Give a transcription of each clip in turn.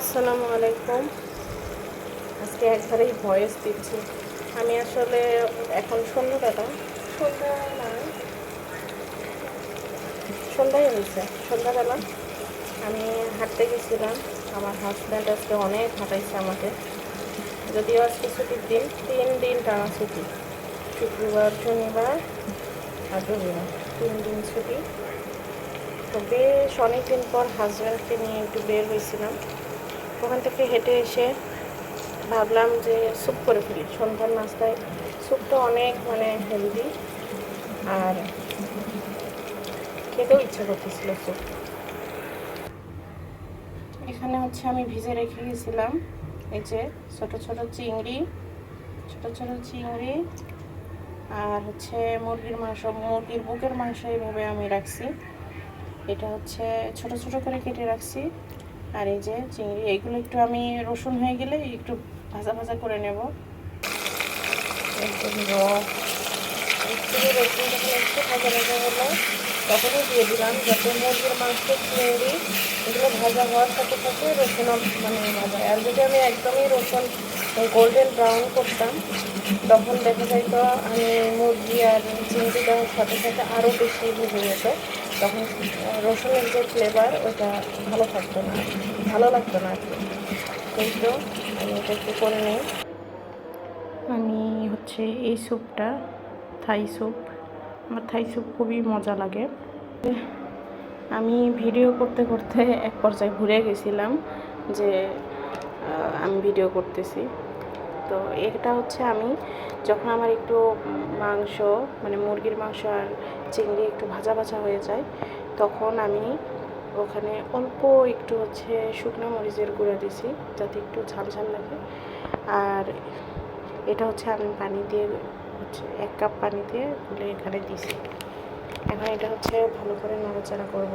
আসসালামু আলাইকুম। আজকে একবারেই ভয়েস দিচ্ছি। আমি আসলে এখন সন্ধ্যাবেলা, সন্ধ্যা সন্ধ্যায় হয়েছে, সন্ধ্যাবেলা। আমি হাঁটতে গেছিলাম, আমার হাজব্যান্ড আজকে অনেক হাঁটাইছে আমাকে। যদিও আজকে ছুটির দিন, তিন দিন টানা ছুটি। শুক্রবার, শনিবার আর রবিবার, তিন দিন ছুটি। তো বেশ অনেকদিন পর হাজব্যান্ডকে নিয়ে একটু বের হয়েছিলাম। ওখান থেকে হেঁটে এসে ভাবলাম যে স্যুপ করে ফেলি। সন্ধ্যার নাস্তায় স্যুপটা অনেক মানে হেলদি আর খেতেও ইচ্ছা করতেছিল স্যুপ। এখানে হচ্ছে আমি ভিজে রেখে গেছিলাম। এই যে ছোটো ছোটো চিংড়ি, ছোটো ছোটো চিংড়ি আর হচ্ছে মুরগির মাংস, মুরগির বুকের মাংস এইভাবে আমি রাখছি। এটা হচ্ছে ছোট ছোট করে কেটে রাখছি। আর এই যে চিংড়ি, এইগুলো একটু আমি রসুন হয়ে গেলে একটু ভাজা ভাজা করে নেব। একদম রসুন যখন একটু ভাজা ভাজা হলো। তখনই দিয়ে দিলাম। যাতে মুরগির মাংস, চিংড়ি, এগুলো ভাজা হওয়ার সাথে সাথে রসুন মানে ভাজা আর যদি আমি একদমই রসুন গোল্ডেন ব্রাউন করতাম তখন দেখা যায় তো আমি মুরগি আর চিংড়ি সাথে সাথে আরও বেশি ভেজে যেত। তখন রসুনের যে ফ্লেভার ওটা ভালো থাকতো না। ভালো লাগতো না আর কি। কিন্তু আমি এটা একটু করে নিই। আমি হচ্ছে এই স্যুপটা, থাই স্যুপ। আমার থাই স্যুপ খুবই মজা লাগে। আমি ভিডিও করতে করতে এক পর্যায়ে ঘুরে গেছিলাম যে আমি ভিডিও করতেছি। তো এটা হচ্ছে আমি যখন আমার একটু মাংস মানে মুরগির মাংস আর চিংড়ি একটু ভাজা ভাজা হয়ে যায়, তখন আমি ওখানে অল্প একটু হচ্ছে শুকনো মরিচের গুঁড়া দিছি, যাতে একটু ঝাল ঝাল লাগে। আর এটা হচ্ছে আমি পানি দিয়ে হচ্ছে এক কাপ পানি দিয়ে গুলে এখানে দিছি। এখন এটা হচ্ছে ভালো করে নাড়াচাড়া করব।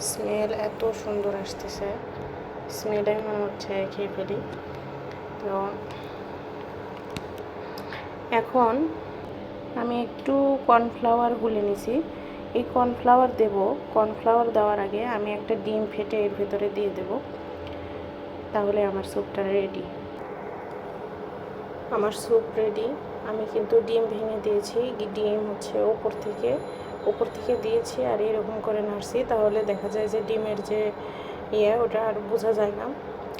স্মেল এত সুন্দর আসতেছে। স্মেলে মনে হচ্ছে খেয়ে ফেলি। তো এখন আমি একটু কর্নফ্লাওয়ার গুলে নিছি। এই কর্নফ্লাওয়ার দেব। কর্নফ্লাওয়ার দেওয়ার আগে আমি একটা ডিম ফেটে এর ভেতরে দিয়ে দেব। তাহলে আমার স্যুপটা রেডি। আমার স্যুপ রেডি। আমি কিন্তু ডিম ভেঙে দিয়েছি। ডিম হচ্ছে ওপর থেকে ওপর থেকে দিয়েছি আর এরকম করে নাড়ছি, তাহলে দেখা যায় যে ডিমের যে ইয়ে ওটা আর বোঝা যায় না,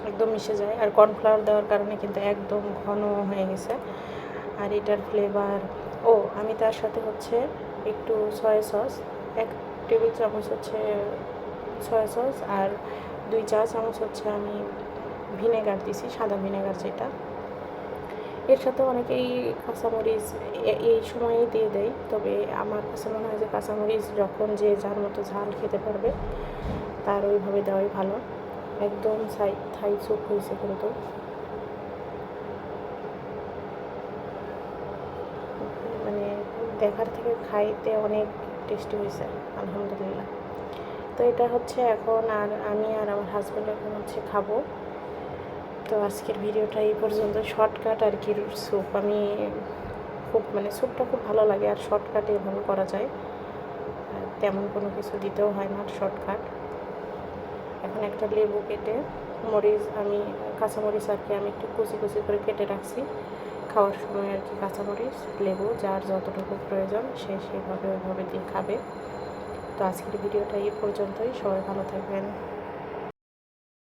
একদম মিশে যায়। আর কর্নফ্লাওয়ার দেওয়ার কারণে কিন্তু একদম ঘন হয়ে গেছে। আর এটার ফ্লেভার ও, আমি তার সাথে হচ্ছে একটু সয়া সস এক টেবিল চামচ হচ্ছে সয়া সস আর দুই চা চামচ হচ্ছে আমি ভিনেগার দিছি, সাদা ভিনেগার যেটা। এর সাথে অনেকেই কাঁচামরিচ এই সময়েই দিয়ে দেয়। তবে আমার কাছে মনে হয় যে কাঁচামরিচ যখন যে যার মতো ঝাল খেতে পারবে, তার ওইভাবে দেওয়াই ভালো। একদম সাই থাই স্যুপ হয়েছে কিন্তু। মানে দেখার থেকে খাইতে অনেক টেস্টি হয়েছে, আলহামদুলিল্লাহ। তো এটা হচ্ছে এখন আর আমি আর আমার হাজব্যান্ড এখন হচ্ছে খাব। তো আজকের ভিডিওটা এই পর্যন্ত। শর্টকাট আর কি স্যুপ আমি খুব মানে স্যুপটা খুব ভালো লাগে, আর শর্টকাটে এভাবে করা যায়। তেমন কোনো কিছু দিতেও হয় না শর্টকাট এখন একটা লেবু কেটে মরিচ, আমি কাঁচামরিচ আর কি আমি একটু কুচি কুচি করে কেটে রাখছি। খাওয়ার সময় আর কি কাঁচামরিচ লেবু, যার যতটুকু প্রয়োজন সে সেভাবে ওইভাবে দিয়ে খাবে। তো আজকের ভিডিওটা এই পর্যন্তই। সবাই ভালো থাকবেন।